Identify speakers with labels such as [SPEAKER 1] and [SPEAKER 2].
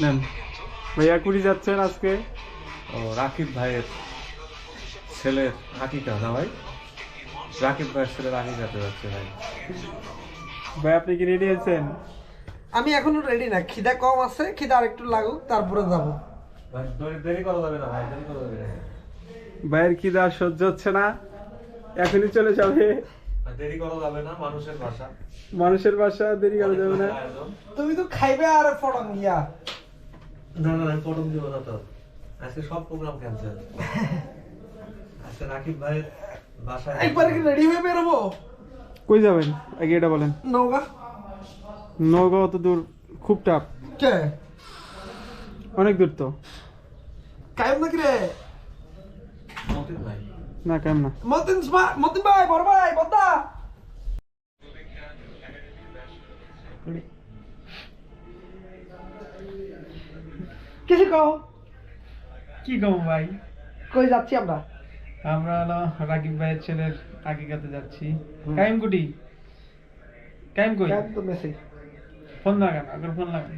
[SPEAKER 1] নেন। ভাইয়া কুড়ি যাচ্ছেন আজকে।
[SPEAKER 2] ও রাকিব ভাইয়ের ছেলের আকিকা না ভাই? রাকিব ভাইয়ের ছেলের আকিকাতে যাচ্ছে ভাই।
[SPEAKER 1] ভাই আপনি কি রেডি আছেন?
[SPEAKER 3] আমি এখনও রেডি না। খিদা কম আছে খিদা আরেকটু লাগুক তারপরে যাব।
[SPEAKER 2] ভাই দেরি- দেরি করা যাবে না ভাই দেরি করা যাবে না।
[SPEAKER 1] ভাইয়ের খিদা আর সহ্য হচ্ছে না। এখনই চলে যাবে।
[SPEAKER 2] দেরি করা যাবে না মানুষের ভাষা।
[SPEAKER 1] মানুষের বাসা দেরি করা যাবে না।
[SPEAKER 3] তুমি তো খাইবে আর ফড়ন গিয়া
[SPEAKER 2] না না আমি পটম দিব না তো আজকে সব প্রোগ্রাম ক্যান্সেল আজকে রাকিব ভাইয়ের বাসায়
[SPEAKER 3] একবার কি রেডি হয়ে বেরোবো?
[SPEAKER 1] কই যাবেন? আগে এটা বলেন। অত দূর খুব টাপ
[SPEAKER 3] কে?
[SPEAKER 1] অনেক দূর তো।
[SPEAKER 3] কাইম নাকি রে?
[SPEAKER 2] মতিন ভাই।
[SPEAKER 1] না কেমন না।
[SPEAKER 3] মতিন মতিন ভাই বড় ভাই বদ্দা। কিছু কও।
[SPEAKER 1] কি কও ভাই?
[SPEAKER 3] কই যাচ্ছি আমরা?
[SPEAKER 1] আমরা হলো রাকিব ভাইয়ের ছেলের আকিকাতে যাচ্ছি। কাইম কুটি? কাইম কই?
[SPEAKER 3] কাইম তো মেসেজ।
[SPEAKER 1] ফোন লাগান আগে ফোন লাগান।